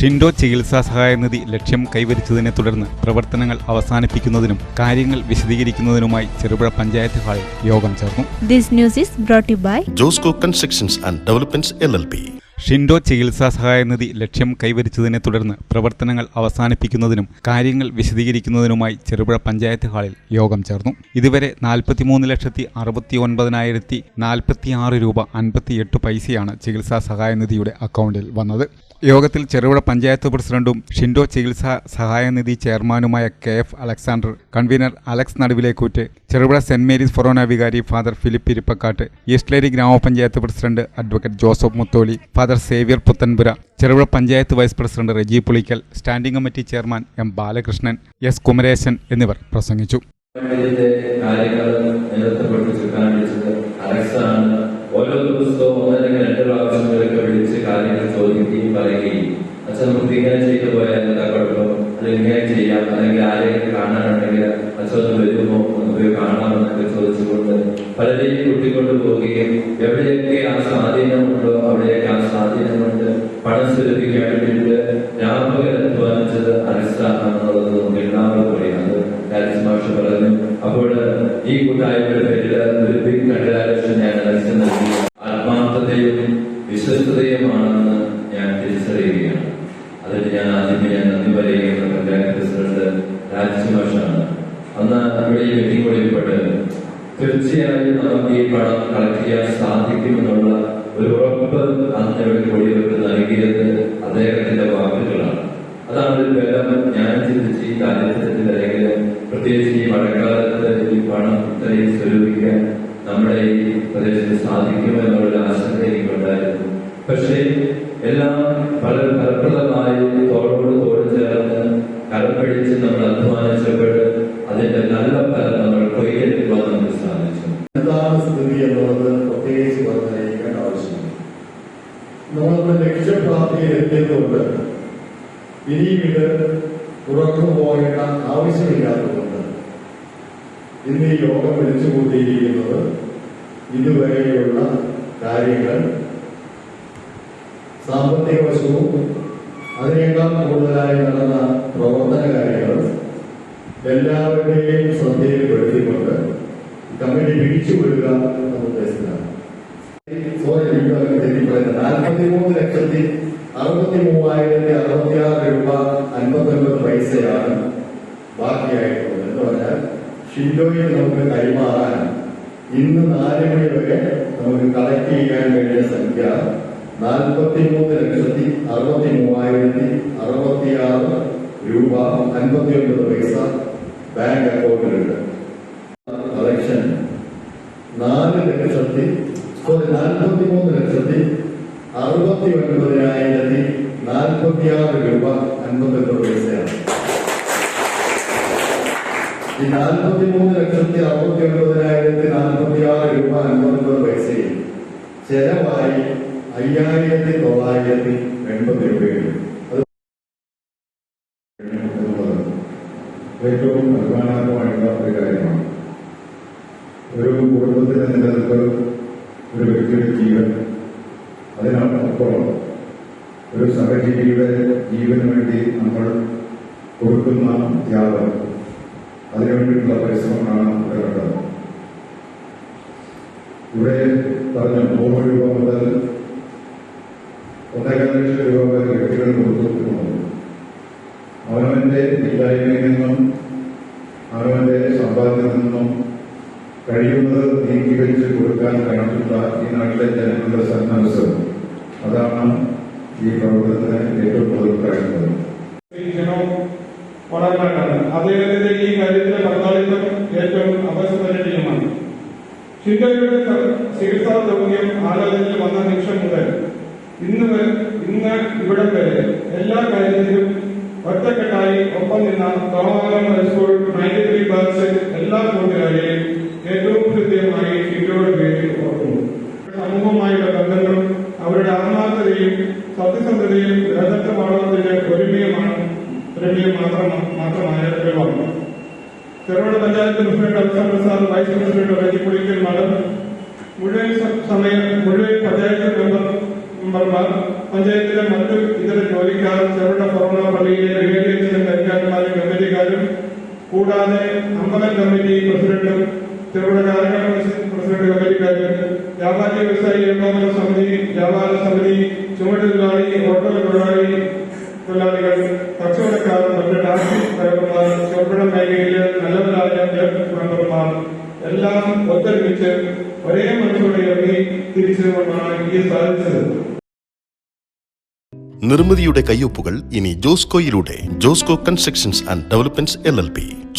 ഷിൻഡോ ചികിത്സാ സഹായനിധി ലക്ഷ്യം കൈവരിച്ചതിനെ തുടർന്ന് പ്രവർത്തനങ്ങൾ അവസാനിപ്പിക്കുന്നതിനും കാര്യങ്ങൾ വിശദീകരിക്കുന്നതിനുമായി ചെറുപുഴ പഞ്ചായത്ത് ഹാളിൽ യോഗം ചേർന്നു. This news is brought to by Josco constructions and developments L L P. Shindo ചികിത്സാ സഹായനിധി ലക്ഷ്യം കൈവരിച്ചതിനെ തുടർന്ന് പ്രവർത്തനങ്ങൾ അവസാനിപ്പിക്കുന്നതിനും കാര്യങ്ങൾ വിശദീകരിക്കുന്നതിനുമായി ചെറുപുഴ പഞ്ചായത്ത് ഹാളിൽ യോഗം ചേർന്നു. ഇതുവരെ നാൽപ്പത്തിമൂന്ന് ലക്ഷത്തി അറുപത്തി ഒൻപതിനായിരത്തി നാൽപ്പത്തി ആറ് രൂപ അൻപത്തിയെട്ട് പൈസയാണ് ചികിത്സാ സഹായനിധിയുടെ അക്കൗണ്ടിൽ വന്നത്. യോഗത്തിൽ ചെറുപുഴ പഞ്ചായത്ത് പ്രസിഡന്റും ഷിൻഡോ ചികിത്സാ സഹായനിധി ചെയർമാനുമായ K F Alexander convener Alex Naduvilekkoottu Cherupuzha Saint Mary's ഫൊറോന വികാരി Father Philip Irippakkattu East Eleri grama panchayat president advocate Joseph Mutholi Father Xavier Puthenpura Cherupuzha panchayat vice president Reji Pulickal standing committee chairman M Balakrishnan S Kumaresan എന്നിവർ പ്രസംഗിച്ചു. അല്ലെങ്കിൽ ചെയ്യാം? അല്ലെങ്കിൽ ആരെയൊക്കെ കാണാനുണ്ടെങ്കിൽ അച്ഛനൊന്ന് വരുമോ ഒന്ന് പോയി കാണാമെന്നൊക്കെ ചോദിച്ചുകൊണ്ട് പലരെയും കൂട്ടിക്കൊണ്ട് പോവുകയും എവിടെയൊക്കെ ആ സ്വാധീനമുണ്ടോ അവിടെയൊക്കെ ആ സ്വാധീനം കൊണ്ട് പണം സ്വരൂപിക്കാൻ വേണ്ടിയിട്ട് രാമകൻ അധ്വാനിച്ചത് അലക്സാണെന്നുള്ളത് നമുക്ക് എല്ലാവർക്കും അറിയാം. പറഞ്ഞു. അപ്പോൾ ഈ കൂട്ടായ്മയുടെ പേരിൽ ഒരു ബിഗ് കൺഗ്രാലേഷൻ ഞാൻ അലക്സ് നൽകി ആത്മാർത്ഥതയും വിശ്വസ്തതയുമാണെന്ന് ഞാൻ തിരിച്ചറിയുകയാണ് അതിന് ഞാൻ ആദ്യമേ ഞാൻ നന്ദി പറയുന്ന പഞ്ചായത്ത് പ്രസിഡന്റ് രാജേഷ് മാഷാണ് ഇവിടെ ഈ കൂടിയപ്പോൾ തീർച്ചയായും നമുക്ക് ഈ പണം കളക്ട് ചെയ്യാൻ സാധിക്കുമെന്നുള്ള ഒരു ഉറപ്പ് അന്ന് ഇവിടെ കൂടിയവർക്ക് നൽകിയത് അദ്ദേഹത്തിന്റെ വാക്കുകളാണ്. അതാണ് ഒരു ബലം ഞാൻ ചിന്തിച്ച് ഈ കാര്യത്തിൽ അല്ലെങ്കിൽ പ്രത്യേകിച്ച് ഈ മഴക്കാലത്ത് ഈ പണം ഇത്രയും സ്വരൂപിക്കാൻ നമ്മുടെ ഈ പ്രദേശത്ത് സാധിക്കുമെന്നുള്ള ആശങ്ക എനിക്കുണ്ടായിരുന്നു പക്ഷേ എല്ലാം വളരെ നമ്മൾ ലക്ഷ്യപ്രാപ്തിയിൽ എത്തിയതുകൊണ്ട് ഇനിയും ഇത് തുറന്നു പോകേണ്ട ആവശ്യമില്ലാത്തതുകൊണ്ട് ഇന്ന് ഈ യോഗം വിളിച്ചുകൂട്ടിയിരിക്കുന്നത് ഇതുവരെയുള്ള കാര്യങ്ങൾ സാമ്പത്തിക വശവും അതിനേക്കാൾ കൂടുതലായി നടന്ന പ്രവർത്തന കാര്യങ്ങൾ എല്ലാവരുടെയും ശ്രദ്ധയിൽപ്പെടുത്തിക്കൊണ്ട് കമ്പനി പിരിച്ചുവിടുക എന്ന ഉദ്ദേശത്തിലാണ്. മൂന്ന് ലക്ഷത്തി അറുപത്തി മൂവായിരത്തി അറുപത്തിയാറ് രൂപ അൻപത്തൊൻപത് പൈസയാണ് ബാക്കിയായിട്ടുള്ളത്. എന്ന് പറഞ്ഞാൽ ഷിൻഡോയിൽ നമുക്ക് കൈമാറാൻ ഇന്ന് നാല് മണി വരെ സംഖ്യ നാൽപ്പത്തി മൂന്ന് ലക്ഷത്തി അറുപത്തി മൂവായിരത്തി അറുപത്തിയാറ് രൂപ അൻപത്തി ഒൻപത് പൈസ ബാങ്ക് അക്കൗണ്ടിലുണ്ട്. കളക്ഷൻ നാല് ലക്ഷത്തി സോറി നാൽപ്പത്തി മൂന്ന് ലക്ഷത്തി അറുപത്തി ഒൻപതിനായിരത്തി നാൽപ്പത്തി ആറ് രൂപ അൻപത്തെട്ട് പൈസയാണ്. ഈ നാൽപ്പത്തി മൂന്ന് ലക്ഷത്തി അറുപത്തി ഒൻപതിനായിരത്തി നാൽപ്പത്തി ആറ് രൂപ അൻപത്തൊൻപത് പൈസയിൽ ചെലവായി അയ്യായിരത്തി തൊള്ളായിരത്തി എൺപത് രൂപയാണ്. അത് ഏറ്റവും അഭിമാനാർഹമായിട്ടുള്ള ഒരു കാര്യമാണ്. ഒരു കുടുംബത്തിന്റെ നിലനിൽപ്പ് ഒരു വ്യക്തിയുടെ ജീവൻ. അതിനപ്പുറം ഒരു സഹജീവിയുടെ ജീവന് വേണ്ടി നമ്മൾ കൊടുക്കുന്ന ത്യാഗം. അതിനുവേണ്ടിയിട്ടുള്ള പരിശ്രമമാണ് ഇവിടെ കണ്ടത് ഇവിടെ പറഞ്ഞ നൂറ് രൂപ മുതൽ ഒന്നേകാൽ ലക്ഷം രൂപ വരെ വ്യക്തികൾ കൊടുത്തു അവനവന്റെ ഇല്ലായ്മയിൽ നിന്നും അവനവന്റെ സമ്പാദ്യത്തിൽ നിന്നും കഴിയുന്നത് നീക്കിവെച്ച് കൊടുക്കാൻ കഴിഞ്ഞിട്ടുള്ള ഈ നാട്ടിലെ ജനങ്ങളുടെ സന്മനസ് അതാണ് ഈ പ്രവർത്തനത്തിന് ഏറ്റവും കൂടുതൽ വളർന്നതാണ്. അദ്ദേഹത്തിന്റെ ഈ കാര്യത്തിലെ പങ്കാളിത്തം ഏറ്റവും അപസ്മരണീയമാണ്. ഷിൻഡോയുടെ ചികിത്സാ ദൗത്യം ആലോചനയിൽ വന്ന നിമിഷം മുതൽ ഇന്ന് ഇന്ന് ഇവിടെ വരെ എല്ലാ കാര്യത്തിലും ഒറ്റക്കെട്ടായി ഒപ്പം നിന്ന തോമാലം സ്കൂൾ നയന്റി ത്രീ ബാച്ച് എല്ലാ കൂട്ടുകാരെയും കൃത്യമായി ഷിൻഡോയുടെ പേരിൽ ഓർക്കുന്നു. സമൂഹമായുള്ള ബന്ധങ്ങളും അവരുടെ ആത്മാർത്ഥതയും സത്യസന്ധതയും യഥാർത്ഥ പാഠത്തിന്റെ ഒരുമയുമാണ് ഒരുമയും മാത്രം മാത്രമായ തെളിവാണ് Cherupuzha panchayat president Alexander Prasad vice president Reji Pulickal മഠം മുഴുവൻ സമയം മുഴുവൻ പഞ്ചായത്ത് മെമ്പർ മെമ്പർമാർ പഞ്ചായത്തിലെ മറ്റു ഇതര ജോലിക്കാർ ചെറുപുഴ ഫൊറോണ പള്ളിയിലെ റിലേറ്റീവ്സിനും കരിക്കാരന്മാരും കമ്മിറ്റിക്കാരും കൂടാതെ അമ്പലം കമ്മിറ്റി പ്രസിഡന്റും ചെറുകിട കാര്യങ്ങൾ പ്രസിഡന്റ് കമ്മിറ്റിക്കാരും വ്യാപാരി വ്യവസായി ഏകോപന സമിതി വ്യാപാര സമിതി ചുമട്ടുതൊഴിലാളി ഹോട്ടൽ തൊഴിലാളി തൊഴിലാളികൾ കച്ചവടക്കാർ മറ്റ് ടാക്സി ഡ്രൈവർമാർ ചെറുകിട മേഖലയിലെ നല്ലവരായ മെമ്പർമാർ എല്ലാം ഒത്തൊരുമിച്ച് ഒരേ മനസ്സോടെ ഇറങ്ങി തിരിച്ചുകൊണ്ടാണ് ഈ സാധിച്ചത് നിർമ്മിതിയുടെ കയ്യൊപ്പുകൾ ഇനി ജോസ്കോയിലൂടെ Josco constructions and developments L L P.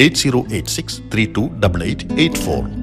8086